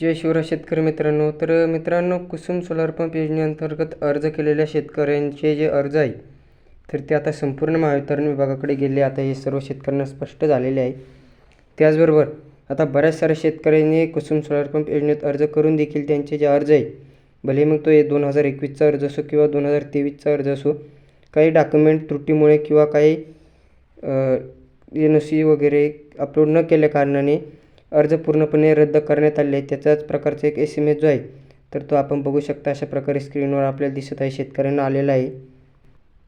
जय शिवराज शेतकरी मित्रांनो. तर मित्रांनो कुसुम सोलार पंप योजनेअंतर्गत अर्ज केलेल्या शेतकऱ्यांचे जे अर्ज आहे तर ते आता संपूर्ण महावितरण विभागाकडे गेले. आता हे सर्व शेतकऱ्यांना स्पष्ट झालेले आहे. त्याचबरोबर आता बऱ्याच साऱ्या शेतकऱ्यांनी कुसुम सोलार पंप योजनेत अर्ज करून देखील त्यांचे जे अर्ज आहे भले मग तो दोन हजार एकवीसचा अर्ज असो किंवा दोन हजार तेवीसचा अर्ज असो काही डॉक्युमेंट त्रुटीमुळे किंवा काही एन ओ सी वगैरे अपलोड न केल्या कारणाने अर्ज पूर्णपणे रद्द करण्यात आले आहे त्याचाच प्रकारचा एक एस एम एस जो आहे तर तो आपण बघू शकता अशा प्रकारे स्क्रीनवर आपल्याला दिसत आहे शेतकऱ्यांना आलेला आहे.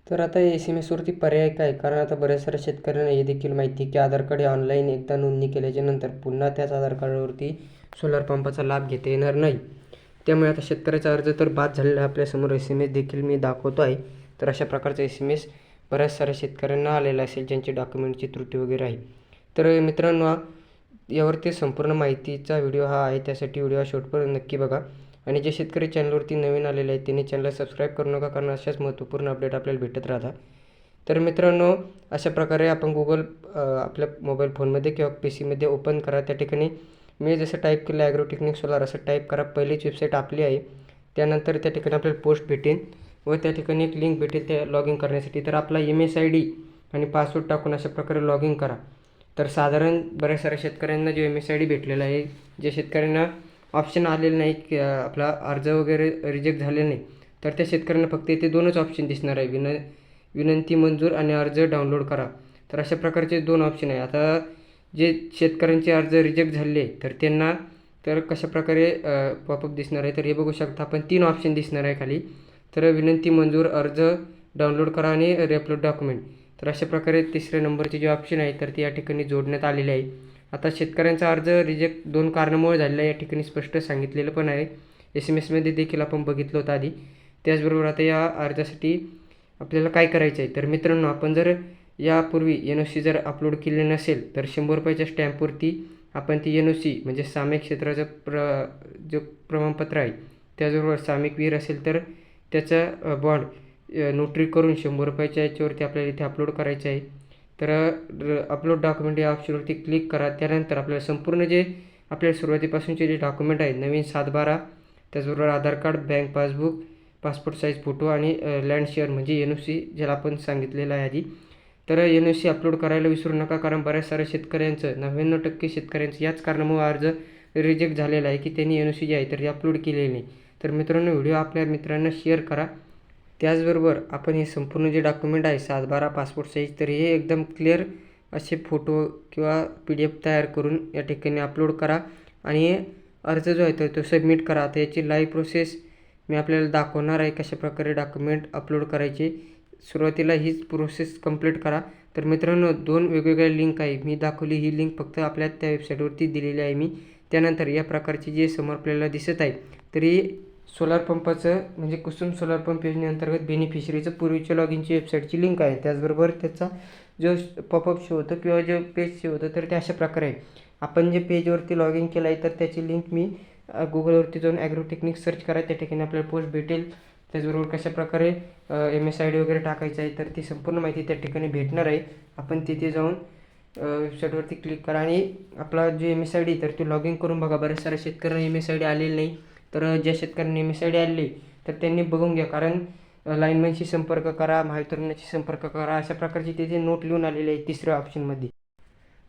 तर आता एस एम एसवरती पर्याय काय? कारण आता बऱ्याच साऱ्या शेतकऱ्यांना हे देखील माहिती आहे की आधार कार्ड हे ऑनलाईन एकदा नोंदणी केल्याच्यानंतर पुन्हा त्याच आधार कार्डवरती सोलार पंपाचा लाभ घेता येणार नाही. त्यामुळे आता शेतकऱ्याचा अर्ज तर बाद झालेला आहे. आपल्यासमोर एस एम एस देखील मी दाखवतो आहे. तर अशा प्रकारचा एस एम एस बऱ्याच साऱ्या शेतकऱ्यांना आलेला असेल ज्यांची डॉक्युमेंटची त्रुटी वगैरे आहे. तर मित्रांनो यावरती संपूर्ण माहितीचा व्हिडिओ हा आहे त्यासाठी व्हिडिओ हा शेवटपर्यंत नक्की बघा. आणि जे शेतकरी चॅनलवरती नवीन आलेले आहेत त्यांनी चॅनलला सबस्क्राईब करू नका कारण अशाच महत्त्वपूर्ण अपडेट आपल्याला भेटत राहतात. तर मित्रांनो अशा प्रकारे आपण गुगल आपल्या मोबाईल फोनमध्ये किंवा पी सीमध्ये ओपन करा. त्या ठिकाणी मी जसं टाईप केलं ॲग्रोटेक्निक सोलार असं टाईप करा. पहिलीच वेबसाईट आपली आहे. त्यानंतर त्या ठिकाणी आपल्याला पोस्ट भेटेल व त्या ठिकाणी एक लिंक भेटेल त्या लॉग इन करण्यासाठी. तर आपला ईमेल आय डी आणि पासवर्ड टाकून अशा प्रकारे लॉग इन करा. तर साधारण बऱ्याच साऱ्या शेतकऱ्यांना जो एम एस आय डी भेटलेला आहे जे शेतकऱ्यांना ऑप्शन आलेलं नाही की आपला अर्ज वगैरे रिजेक्ट झाले नाही तर त्या शेतकऱ्यांना फक्त इथे दोनच ऑप्शन दिसणार आहे. विन विनंती मंजूर आणि अर्ज डाउनलोड करा. तर अशा प्रकारचे दोन ऑप्शन आहे. आता जे शेतकऱ्यांचे अर्ज रिजेक्ट झाले तर त्यांना तर कशा प्रकारे पॉपअप दिसणार आहे तर हे बघू शकता आपण. तीन ऑप्शन दिसणार आहे खाली. तर विनंती मंजूर अर्ज डाउनलोड करा आणि रेअपलोड डॉक्युमेंट तर अशा प्रकारे तिसऱ्या नंबरचे जे ऑप्शन आहे तर ते या ठिकाणी जोडण्यात आलेले आहे. आता शेतकऱ्यांचा अर्ज रिजेक्ट दोन कारणामुळे झालेला आहे या ठिकाणी स्पष्ट सांगितलेलं पण आहे. एस एम एसमध्ये देखील आपण बघितलं होतं आधी. त्याचबरोबर आता या अर्जासाठी आपल्याला काय करायचं आहे? तर मित्रांनो आपण जर यापूर्वी एन ओ सी जर अपलोड केले नसेल तर शंभर रुपयाच्या स्टॅम्पवरती आपण ती एन ओ सी म्हणजे सामायिक क्षेत्राचं प्र जो प्रमाणपत्र आहे त्याचबरोबर सामायिक विहीर असेल तर त्याचा बॉन्ड नोटरी करून शंभर रुपयाच्या याच्यावरती आपल्याला इथे अपलोड करायचं आहे. तर अपलोड डॉक्युमेंट या ऑप्शनवरती क्लिक करा. त्यानंतर आपल्याला संपूर्ण जे आपल्या सुरुवातीपासूनचे जे डॉक्युमेंट आहेत नवीन सातबारा त्याचबरोबर Aadhaar card bank passbook passport size photo आणि लँड शेअर म्हणजे एन ओ सी ज्याला आपण सांगितलेलं आहे आधी. तर एन ओ सी अपलोड करायला विसरू नका कारण बऱ्याच साऱ्या शेतकऱ्यांचं नव्याण्णव टक्के शेतकऱ्यांचं याच कारणामुळे अर्ज रिजेक्ट झालेला आहे की त्यांनी एन ओ सी जे आहे तर अपलोड केलेली नाही. तर मित्रांनो व्हिडिओ आपल्या मित्रांना शेअर करा. त्याचबरोबर आपण हे संपूर्ण जे डॉक्युमेंट आहे सात बारा पासपोर्ट साईज तर हे एकदम क्लिअर असे फोटो किंवा पी डी एफ तयार करून या ठिकाणी अपलोड करा. आणि अर्ज जो आहे तर तो सबमिट करा. आता याची लाईव्ह प्रोसेस मी आपल्याला दाखवणार आहे कशा प्रकारे डॉक्युमेंट अपलोड करायचे. सुरुवातीला हीच प्रोसेस कंप्लीट करा. तर मित्रांनो दोन वेगवेगळ्या लिंक आहे. मी दाखवली ही लिंक फक्त आपल्या त्या वेबसाईटवरती दिलेली आहे मी. त्यानंतर या प्रकारची जे समोर आपल्याला दिसत आहे तरी सोलार पंपाचं म्हणजे कुसुम सोलार पंप योजनेअंतर्गत बेनिफिशरीचं पूर्वीच्या लॉग इनची वेबसाईटची लिंक आहे. त्याचबरोबर त्याचा जो पॉपअप शो होतं किंवा जो पेज शो होतं तर ते अशा प्रकारे आहे. आपण जे पेजवरती लॉग इन केलं आहे तर त्याची लिंक मी गुगलवरती जाऊन ॲग्रोटेक्निक सर्च करा. त्या ठिकाणी आपल्याला पोस्ट भेटेल. त्याचबरोबर कशाप्रकारे एम एस आय डी वगैरे टाकायचं आहे तर ती संपूर्ण माहिती त्या ठिकाणी भेटणार आहे. आपण तिथे जाऊन वेबसाईटवरती क्लिक करा. आणि आपला जो एम एस आय डी तर तो लॉग इन करून बघा. बऱ्याच साऱ्या शेतकऱ्यांना एम एस आय डी आलेली नाही. तर ज्या शेतकऱ्यांनी एम एस आय डी तर त्यांनी बघून घ्या. कारण लाईनमॅनशी संपर्क करा महावितरणाशी संपर्क करा अशा प्रकारची तिथे नोट लिहून आलेली आहे तिसऱ्या ऑप्शनमध्ये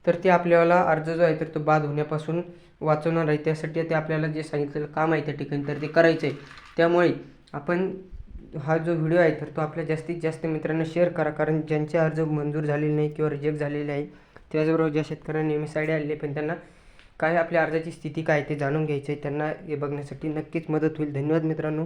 तर ते आपल्याला अर्ज जो आहे तर तो बाद होण्यापासून वाचवणार आहे. त्यासाठी ते आपल्याला जे सांगितलेलं काम आहे त्या ठिकाणी तर ते करायचं आहे. त्यामुळे आपण हा जो व्हिडिओ आहे तर तो आपल्या जास्तीत जास्त मित्रांना शेअर करा. कारण ज्यांचे अर्ज मंजूर झालेले नाही किंवा रिजेक्ट झालेले आहे त्याचबरोबर ज्या शेतकऱ्यांनी एम एस आय डी पण त्यांना काय आपल्या अर्जाची स्थिती काय ते जाणून घ्यायचं आहे त्यांना हे बघण्यासाठी नक्कीच मदत होईल. धन्यवाद मित्रांनो.